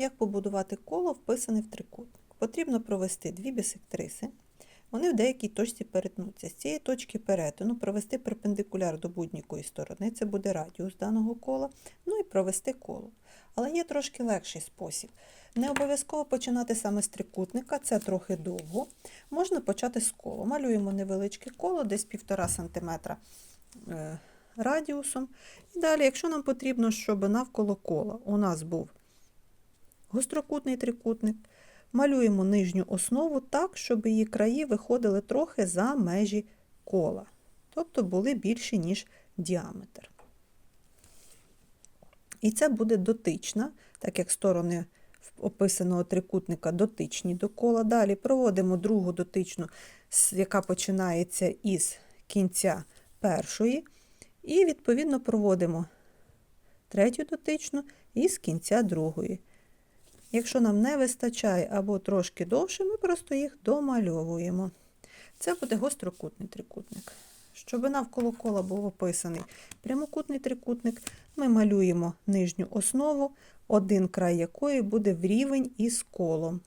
Як побудувати коло, вписане в трикутник? Потрібно провести дві бісектриси. Вони в деякій точці перетнуться. З цієї точки перетину провести перпендикуляр до будь-якої сторони, це буде радіус даного кола, ну і провести коло. Але є трошки легший спосіб. Не обов'язково починати саме з трикутника, це трохи довго. Можна почати з кола. Малюємо невеличке коло, десь 1,5 см е, радіусом. І далі, якщо нам потрібно, щоб навколо кола у нас був гострокутний трикутник, малюємо нижню основу так, щоб її краї виходили трохи за межі кола, тобто були більші, ніж діаметр. І це буде дотична, так як сторони описаного трикутника дотичні до кола. Далі проводимо другу дотичну, яка починається із кінця першої, і відповідно проводимо третю дотичну із кінця другої. Якщо нам не вистачає або трошки довше, ми просто їх домальовуємо. Це буде гострокутний трикутник. Щоб навколо кола був описаний прямокутний трикутник, ми малюємо нижню основу, один край якої буде в рівень із колом.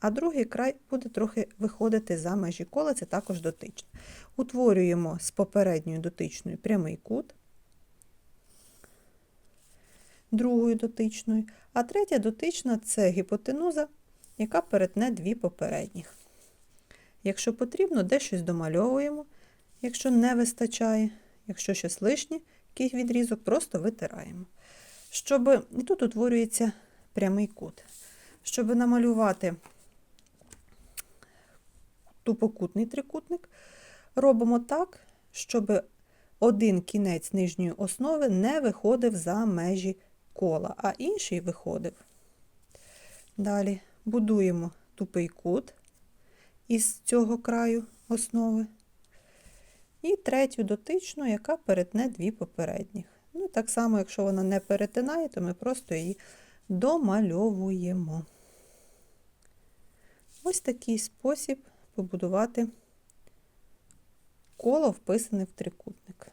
А другий край буде трохи виходити за межі кола, це також дотичне. Утворюємо з попередньою дотичною прямий кут другою дотичною, а третя дотична це гіпотенуза, яка перетне дві попередніх. Якщо потрібно, де щось домальовуємо, якщо не вистачає, якщо щось лишнє, якийсь відрізок, просто витираємо. Щоб, І тут утворюється прямий кут. Щоб намалювати тупокутний трикутник, робимо так, щоб один кінець нижньої основи не виходив за межі кола, а інший виходив. Далі будуємо тупий кут із цього краю основи. І третю дотичну, яка перетне дві попередніх. Ну, так само, якщо вона не перетинає, то ми просто її домальовуємо. Ось такий спосіб побудувати коло, вписане в трикутник.